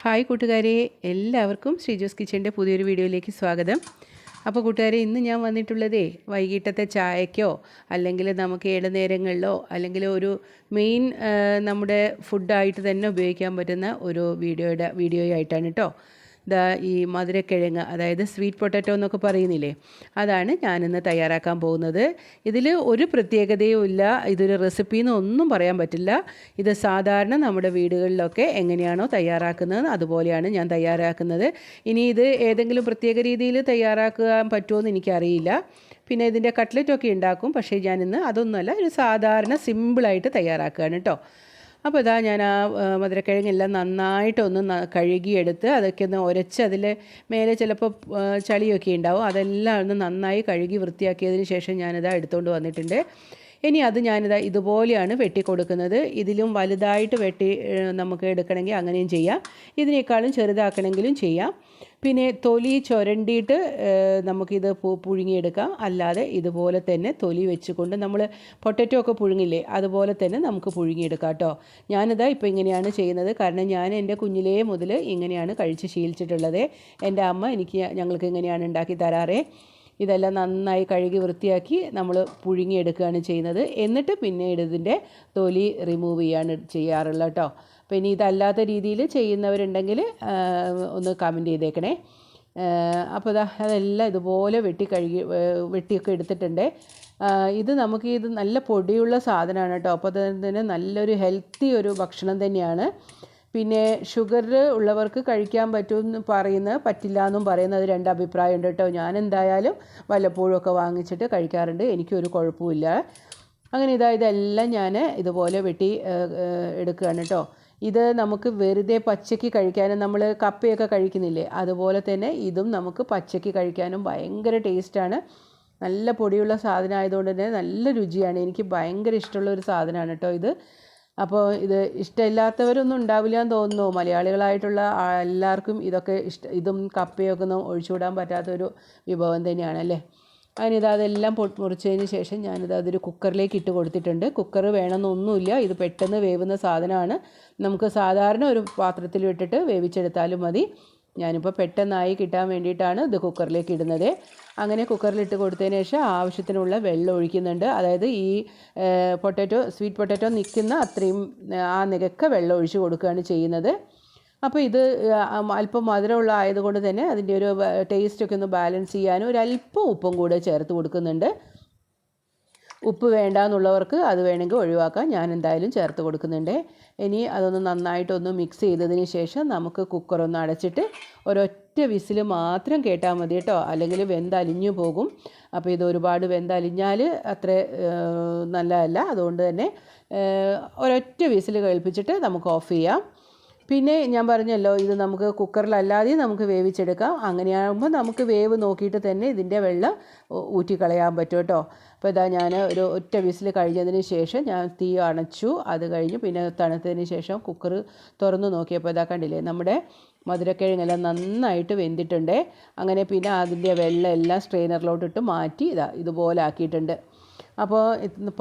Hi കൂട്ടുകാരെ എല്ലാവർക്കും ശ്രീജോസ് കിച്ചന്റെ പുതിയൊരു വീഡിയോയിലേക്ക് സ്വാഗതം. അപ്പോൾ കൂട്ടുകാരെ ഇന്ന് ഞാൻ വന്നിട്ടുള്ളതേ വൈകിട്ടത്തെ ചായക്കോ അല്ലെങ്കിൽ നമുക്ക് ഇടനേരങ്ങളിലോ അല്ലെങ്കിൽ ഒരു മെയിൻ നമ്മുടെ ഫുഡായിട്ട് തന്നെ ഉപയോഗിക്കാൻ പറ്റുന്ന ഒരു വീഡിയോയുടെ വീഡിയോ ആയിട്ടാണ് കേട്ടോ ദാ ഈ മധുരക്കിഴങ്ങ് അതായത് സ്വീറ്റ് പൊട്ടാറ്റോ എന്നൊക്കെ പറയുന്നില്ലേ അതാണ് ഞാനിന്ന് തയ്യാറാക്കാൻ പോകുന്നത്. ഇതിൽ ഒരു പ്രത്യേകതയും ഇല്ല ഇതൊരു റെസിപ്പി എന്ന് ഒന്നും പറയാൻ പറ്റില്ല. ഇത് സാധാരണ നമ്മുടെ വീടുകളിലൊക്കെ എങ്ങനെയാണോ തയ്യാറാക്കുന്നത് അതുപോലെയാണ് ഞാൻ തയ്യാറാക്കുന്നത്. ഇനി ഇത് ഏതെങ്കിലും പ്രത്യേക രീതിയിൽ തയ്യാറാക്കാൻ പറ്റുമോ എനിക്കറിയില്ല. പിന്നെ ഇതിന്റെ കട്ട്ലറ്റൊക്കെ ഉണ്ടാക്കും പക്ഷേ ഞാനിന്ന് അതൊന്നുമല്ല ഒരു സാധാരണ സിമ്പിളായിട്ട് തയ്യാറാക്കുകയാണ് കേട്ടോ അപ്പോൾ ഇതാ ഞാൻ ആ മധുരക്കിഴങ്ങെല്ലാം നന്നായിട്ടൊന്ന് കഴുകിയെടുത്ത് അതൊക്കെ ഒന്ന് ഉരച്ച് അതിൽ മേലെ ചിലപ്പോൾ ചളിയൊക്കെ ഉണ്ടാവും. അതെല്ലാം ഒന്ന് നന്നായി കഴുകി വൃത്തിയാക്കിയതിന് ശേഷം ഞാനിതാ എടുത്തുകൊണ്ട് വന്നിട്ടുണ്ട്. ഇനി അത് ഞാനിതാ ഇതുപോലെയാണ് വെട്ടി കൊടുക്കുന്നത് ഇതിലും വലുതായിട്ട് വെട്ടി നമുക്ക് എടുക്കണമെങ്കിൽ അങ്ങനെയും ചെയ്യാം. ഇതിനേക്കാളും ചെറുതാക്കണമെങ്കിലും ചെയ്യാം. പിന്നെ തൊലി ചുരണ്ടിയിട്ട് നമുക്കിത് പുഴുങ്ങിയെടുക്കാം. അല്ലാതെ ഇതുപോലെ തന്നെ തൊലി വെച്ചുകൊണ്ട് നമ്മൾ പൊട്ടറ്റോ ഒക്കെ പുഴുങ്ങില്ലേ അതുപോലെ തന്നെ നമുക്ക് പുഴുങ്ങിയെടുക്കാം കേട്ടോ. ഞാനിതാ ഇപ്പോൾ ഇങ്ങനെയാണ് ചെയ്യുന്നത്. കാരണം ഞാൻ എന്റെ കുഞ്ഞിലേ മുതൽ ഇങ്ങനെയാണ് കഴിച്ച് ശീലിച്ചിട്ടുള്ളത്. എന്റെ അമ്മ എനിക്ക് ഞങ്ങൾക്ക് ഇങ്ങനെയാണ് ഉണ്ടാക്കി തരാറേ. ഇതെല്ലാം നന്നായി കഴുകി വൃത്തിയാക്കി നമ്മൾ പുഴുങ്ങിയെടുക്കുകയാണ് ചെയ്യുന്നത്. എന്നിട്ട് പിന്നീട് ഇതിന്റെ തൊലി റിമൂവ് ചെയ്യാണ് ചെയ്യാറുള്ളത് കേട്ടോ അപ്പോൾ ഇനി ഇതല്ലാത്ത രീതിയിൽ ചെയ്യുന്നവരുണ്ടെങ്കിൽ ഒന്ന് കമന്റ് ചെയ്തേക്കണേ. അപ്പോൾ ഇതാ അതെല്ലാം ഇതുപോലെ വെട്ടി കഴുകി വെട്ടിയൊക്കെ എടുത്തിട്ടുണ്ട്. ഇത് നമുക്ക് ഇത് നല്ല പൊടിയുള്ള സാധനമാണ് കേട്ടോ അപ്പോൾ തന്നെ നല്ലൊരു ഹെൽത്തി ഒരു ഭക്ഷണം തന്നെയാണ്. പിന്നെ ഷുഗർ ഉള്ളവർക്ക് കഴിക്കാൻ പറ്റുമെന്ന് പറയുന്ന പറ്റില്ല എന്നും പറയുന്നത് രണ്ട് അഭിപ്രായമുണ്ട് കേട്ടോ. ഞാൻ എന്തായാലും വല്ലപ്പോഴും ഒക്കെ വാങ്ങിച്ചിട്ട് കഴിക്കാറുണ്ട്. എനിക്കൊരു കുഴപ്പമില്ല അങ്ങനെ ഇതാ ഇതെല്ലാം ഞാൻ ഇതുപോലെ വെട്ടി എടുക്കുകയാണ് കേട്ടോ. ഇത് നമുക്ക് വെറുതെ പച്ചയ്ക്ക് കഴിക്കാനും നമ്മൾ കപ്പയൊക്കെ കഴിക്കുന്നില്ലേ? അതുപോലെ തന്നെ ഇതും നമുക്ക് പച്ചയ്ക്ക് കഴിക്കാനും ഭയങ്കര ടേസ്റ്റാണ്. നല്ല പൊടിയുള്ള സാധനം ആയതുകൊണ്ട് തന്നെ നല്ല രുചിയാണ്. എനിക്ക് ഭയങ്കര ഇഷ്ടമുള്ള ഒരു സാധനമാണ് കേട്ടോ ഇത്. അപ്പോൾ ഇത് ഇഷ്ടമില്ലാത്തവരൊന്നും ഉണ്ടാവില്ല എന്ന് തോന്നുന്നു. മലയാളികളായിട്ടുള്ള എല്ലാവർക്കും ഇതൊക്കെ ഇഷ്ട ഇതും കപ്പയൊക്കെ ഒന്നും ഒഴിച്ചുവിടാൻ പറ്റാത്തൊരു വിഭവം തന്നെയാണ് അല്ലേ? അതിനിത് അതെല്ലാം മുറിച്ചതിന് ശേഷം ഞാനിത് അതൊരു കുക്കറിലേക്ക് ഇട്ട് കൊടുത്തിട്ടുണ്ട്. കുക്കർ വേണമെന്നൊന്നുമില്ല. ഇത് പെട്ടെന്ന് വേവുന്ന സാധനമാണ്. നമുക്ക് സാധാരണ ഒരു പാത്രത്തിൽ ഇട്ടിട്ട് വേവിച്ചെടുത്താലും മതി. ഞാനിപ്പോൾ പെട്ടെന്നായി കിട്ടാൻ വേണ്ടിയിട്ടാണ് ഇത് കുക്കറിലേക്ക് ഇടുന്നത്. അങ്ങനെ കുക്കറിലിട്ട് കൊടുത്തതിന് ശേഷം ആവശ്യത്തിനുള്ള വെള്ളം ഒഴിക്കുന്നുണ്ട്. അതായത് ഈ പൊട്ടാറ്റോ സ്വീറ്റ് പൊട്ടാറ്റോ നിൽക്കുന്ന അത്രയും ആ നികക്ക വെള്ളം ഒഴിച്ച് കൊടുക്കുകയാണ് ചെയ്യുന്നത്. അപ്പോൾ ഇത് അല്പം മധുരമുള്ള ആയതുകൊണ്ട് തന്നെ അതിന്റെ ഒരു ടേസ്റ്റൊക്കെ ഒന്ന് ബാലൻസ് ചെയ്യാനും ഒരു അല്പം ഉപ്പും കൂടെ ചേർത്ത് കൊടുക്കുന്നുണ്ട്. ഉപ്പ് വേണ്ട എന്നുള്ളവർക്ക് അത് വേണമെങ്കിൽ ഒഴിവാക്കാം. ഞാൻ എന്തായാലും ചേർത്ത് കൊടുക്കുന്നുണ്ട്. ഇനി അതൊന്ന് നന്നായിട്ടൊന്ന് മിക്സ് ചെയ്തതിന് ശേഷം നമുക്ക് കുക്കറൊന്ന് അടച്ചിട്ട് ഒരൊറ്റ വിസിൽ മാത്രം കേട്ടാൽ മതി കേട്ടോ. അല്ലെങ്കിൽ വെന്തലിഞ്ഞു പോകും. അപ്പോൾ ഇത് ഒരുപാട് വെന്തലിഞ്ഞാൽ അത്ര നല്ലതല്ല. അതുകൊണ്ട് തന്നെ ഒരൊറ്റ വിസിൽ കേൾപ്പിച്ചിട്ട് നമുക്ക് ഓഫ് ചെയ്യാം. പിന്നെ ഞാൻ പറഞ്ഞല്ലോ ഇത് നമുക്ക് കുക്കറിലല്ലാതെയും നമുക്ക് വേവിച്ചെടുക്കാം. അങ്ങനെയാകുമ്പോൾ നമുക്ക് വേവ് നോക്കിയിട്ട് തന്നെ ഇതിന്റെ വെള്ളം ഊറ്റിക്കളയാൻ പറ്റും കേട്ടോ. അപ്പോൾ ഇതാ ഞാൻ ഒരു ഒറ്റ വിസിൽ കഴിഞ്ഞതിന് ശേഷം ഞാൻ തീ അണച്ചു. അത് കഴിഞ്ഞ് പിന്നെ തണുത്തതിന് ശേഷം കുക്കർ തുറന്ന് നോക്കിയപ്പോൾ ഇതാ കണ്ടില്ലേ നമ്മുടെ മധുരക്കിഴങ്ങെല്ലാം നന്നായിട്ട് വെന്തിട്ടുണ്ട്. അങ്ങനെ പിന്നെ അതിന്റെ വെള്ളം എല്ലാം സ്ട്രെയിനറിലോട്ടിട്ട് മാറ്റി ഇതാ ഇതുപോലെ ആക്കിയിട്ടുണ്ട്. അപ്പോൾ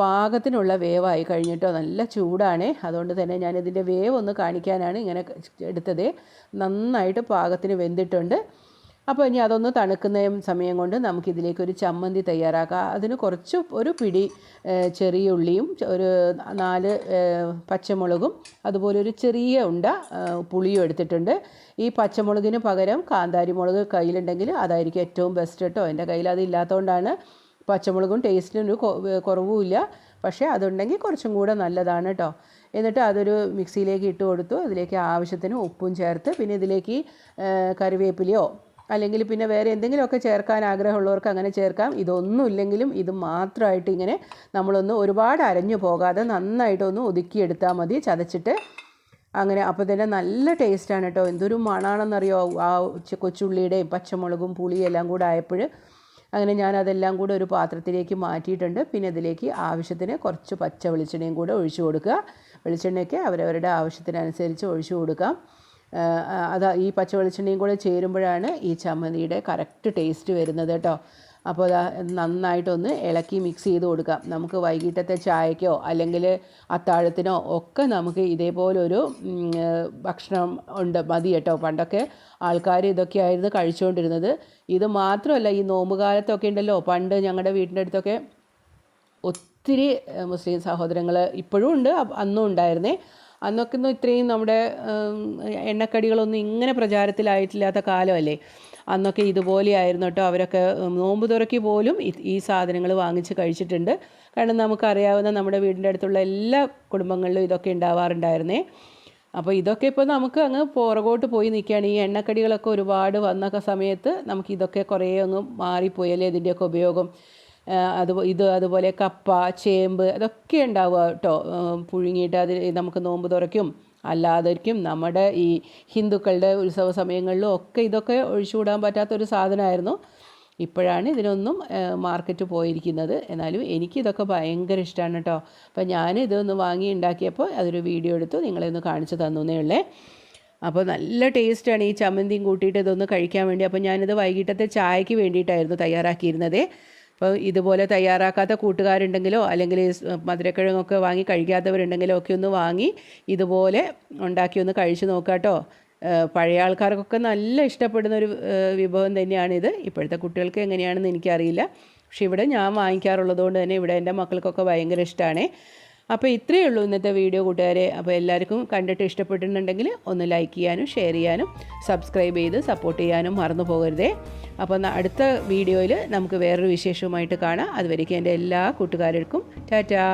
പാകത്തിനുള്ള വേവായി കഴിഞ്ഞിട്ടോ നല്ല ചൂടാണ്. അതുകൊണ്ട് തന്നെ ഞാനിതിന്റെ വേവ് ഒന്ന് കാണിക്കാനാണ് ഇങ്ങനെ എടുത്തത്. നന്നായിട്ട് പാകത്തിന് വെന്തിട്ടുണ്ട്. അപ്പോൾ ഇനി അതൊന്ന് തണുക്കുന്ന സമയം കൊണ്ട് നമുക്കിതിലേക്ക് ഒരു ചമ്മന്തി തയ്യാറാക്കാം. അതിന് കുറച്ച് ഒരു പിടി ചെറിയ ഉള്ളിയും ഒരു നാല് പച്ചമുളകും അതുപോലെ ഒരു ചെറിയ ഉണ്ട പുളിയും എടുത്തിട്ടുണ്ട്. ഈ പച്ചമുളകിന് പകരം കാന്താരി മുളക് കയ്യിലുണ്ടെങ്കിൽ അതായിരിക്കും ഏറ്റവും ബെസ്റ്റ് കേട്ടോ. എന്റെ കയ്യിൽ അതില്ലാത്തതുകൊണ്ടാണ് പച്ചമുളകും ടേസ്റ്റിനൊരു കുറവുമില്ല. പക്ഷേ അതുണ്ടെങ്കിൽ കുറച്ചും കൂടെ നല്ലതാണ് കേട്ടോ എന്നിട്ട് അതൊരു മിക്സിയിലേക്ക് ഇട്ട് കൊടുത്തു. അതിലേക്ക് ആവശ്യത്തിന് ഉപ്പും ചേർത്ത് പിന്നെ ഇതിലേക്ക് കറിവേപ്പിലയോ അല്ലെങ്കിൽ പിന്നെ വേറെ എന്തെങ്കിലുമൊക്കെ ചേർക്കാൻ ആഗ്രഹമുള്ളവർക്ക് അങ്ങനെ ചേർക്കാം. ഇതൊന്നും ഇല്ലെങ്കിലും ഇത് മാത്രമായിട്ട് ഇങ്ങനെ നമ്മളൊന്ന് ഒരുപാട് അരഞ്ഞു പോകാതെ നന്നായിട്ടൊന്ന് ഒതുക്കിയെടുത്താൽ മതി. ചതച്ചിട്ട് അങ്ങനെ അപ്പോൾ തന്നെ നല്ല ടേസ്റ്റാണ് കേട്ടോ എന്തൊരു മണാണെന്നറിയോ? ആ കൊച്ചുള്ളിയുടെയും പച്ചമുളകും പുളിയും എല്ലാം കൂടെ ആയപ്പോൾ അങ്ങനെ ഞാൻ അതെല്ലാം കൂടെ ഒരു പാത്രത്തിലേക്ക് മാറ്റിയിട്ടുണ്ട്. പിന്നെ ഇതിലേക്ക് ആവശ്യത്തിന് കുറച്ച് പച്ച വെളിച്ചെണ്ണയും കൂടെ ഒഴിച്ചു കൊടുക്കുക. വെളിച്ചെണ്ണയൊക്കെ അവരവരുടെ ആവശ്യത്തിനനുസരിച്ച് ഒഴിച്ചു കൊടുക്കാം. അത് ഈ പച്ച വെളിച്ചെണ്ണയും കൂടെ ചേരുമ്പോഴാണ് ഈ ചമ്മന്തിയുടെ കറക്റ്റ് ടേസ്റ്റ് വരുന്നത് കേട്ടോ. അപ്പോൾ അതാ നന്നായിട്ടൊന്ന് ഇളക്കി മിക്സ് ചെയ്ത് കൊടുക്കാം നമുക്ക് വൈകിട്ടത്തെ ചായക്കോ അല്ലെങ്കിൽ അത്താഴത്തിനോ ഒക്കെ നമുക്ക് ഇതേപോലൊരു ഭക്ഷണം ഉണ്ട്. മതി കേട്ടോ. പണ്ടൊക്കെ ആൾക്കാർ ഇതൊക്കെയായിരുന്നു കഴിച്ചുകൊണ്ടിരുന്നത്. ഇത് മാത്രമല്ല ഈ നോമ്പുകാലത്തൊക്കെ ഉണ്ടല്ലോ. പണ്ട് ഞങ്ങളുടെ വീടിന്റെ അടുത്തൊക്കെ ഒത്തിരി മുസ്ലിം സഹോദരങ്ങൾ ഇപ്പോഴും ഉണ്ട്. അന്നും ഉണ്ടായിരുന്നേ. അന്നൊക്കെ ഇത്രയും നമ്മുടെ എണ്ണക്കടികളൊന്നും ഇങ്ങനെ പ്രചാരത്തിലായിട്ടില്ലാത്ത കാലമല്ലേ. അന്നൊക്കെ ഇതുപോലെയായിരുന്നു കേട്ടോ. അവരൊക്കെ നോമ്പ് തുറക്കി പോലും ഈ സാധനങ്ങൾ വാങ്ങിച്ച് കഴിച്ചിട്ടുണ്ട്. കാരണം നമുക്കറിയാവുന്ന നമ്മുടെ വീടിന്റെ അടുത്തുള്ള എല്ലാ കുടുംബങ്ങളിലും ഇതൊക്കെ ഉണ്ടാവാറുണ്ടായിരുന്നേ. അപ്പോൾ ഇതൊക്കെ ഇപ്പോൾ നമുക്ക് അങ്ങ് പുറകോട്ട് പോയി നിൽക്കുകയാണ്. ഈ എണ്ണക്കടികളൊക്കെ ഒരുപാട് വന്ന സമയത്ത് നമുക്ക് ഇതൊക്കെ കുറേ അങ്ങ് മാറിപ്പോയല്ലേ ഇതിന്റെയൊക്കെ ഉപയോഗം അത് ഇത് അതുപോലെ കപ്പ ചേമ്പ് അതൊക്കെ ഉണ്ടാവുക കേട്ടോ. പുഴുങ്ങിയിട്ട് അതിൽ നമുക്ക് നോമ്പ് തുറയ്ക്കും അല്ലാതിരിക്കും നമ്മുടെ ഈ ഹിന്ദുക്കളുടെ ഉത്സവ സമയങ്ങളിലും ഒക്കെ ഇതൊക്കെ ഒഴിച്ചുകൂടാൻ പറ്റാത്തൊരു സാധനമായിരുന്നു. ഇപ്പോഴാണ് ഇതിനൊന്നും മാർക്കറ്റ് പോയിരിക്കുന്നത്. എന്നാലും എനിക്കിതൊക്കെ ഭയങ്കര ഇഷ്ടമാണ് കേട്ടോ അപ്പോൾ ഞാൻ ഇതൊന്ന് വാങ്ങി ഉണ്ടാക്കിയപ്പോൾ അതൊരു വീഡിയോ എടുത്തു. നിങ്ങളെ ഒന്ന് കാണിച്ചു തന്നേ ഉള്ളേ. അപ്പോൾ നല്ല ടേസ്റ്റാണ് ഈ ചമ്മന്തിയും കൂട്ടിയിട്ട് ഇതൊന്ന് കഴിക്കാൻ വേണ്ടി. അപ്പോൾ ഞാനിത് വൈകിട്ടത്തെ ചായയ്ക്ക് വേണ്ടിയിട്ടായിരുന്നു തയ്യാറാക്കിയിരുന്നത്. അപ്പോൾ ഇതുപോലെ തയ്യാറാക്കാത്ത കൂട്ടുകാരുണ്ടെങ്കിലോ അല്ലെങ്കിൽ മധുരക്കിഴങ്ങൊക്കെ വാങ്ങി കഴിക്കാത്തവരുണ്ടെങ്കിലോ ഒക്കെ ഒന്ന് വാങ്ങി ഇതുപോലെ ഉണ്ടാക്കി ഒന്ന് കഴിച്ച് നോക്കാട്ടോ പഴയ ആൾക്കാർക്കൊക്കെ നല്ല ഇഷ്ടപ്പെടുന്ന ഒരു വിഭവം തന്നെയാണിത്. ഇപ്പോഴത്തെ കുട്ടികൾക്ക് എങ്ങനെയാണെന്ന് എനിക്കറിയില്ല. പക്ഷെ ഇവിടെ ഞാൻ വാങ്ങിക്കാറുള്ളത് കൊണ്ട് തന്നെ ഇവിടെ എന്റെ മക്കൾക്കൊക്കെ ഭയങ്കര ഇഷ്ടമാണ് അപ്പോൾ ഇത്രയേ ഉള്ളൂ ഇന്നത്തെ വീഡിയോ കൂട്ടുകാരെ. അപ്പോൾ എല്ലാവർക്കും കണ്ടിട്ട് ഇഷ്ടപ്പെട്ടിട്ടുണ്ടെങ്കിൽ ഒന്ന് ലൈക്ക് ചെയ്യാനും ഷെയർ ചെയ്യാനും സബ്സ്ക്രൈബ് ചെയ്ത് സപ്പോർട്ട് ചെയ്യാനും മറന്നു പോകരുതേ. അപ്പോൾ അടുത്ത വീഡിയോയിൽ നമുക്ക് വേറൊരു വിശേഷവുമായിട്ട് കാണാം. അതുവരേക്കും എന്റെ എല്ലാ കൂട്ടുകാർക്കും ടാറ്റാ.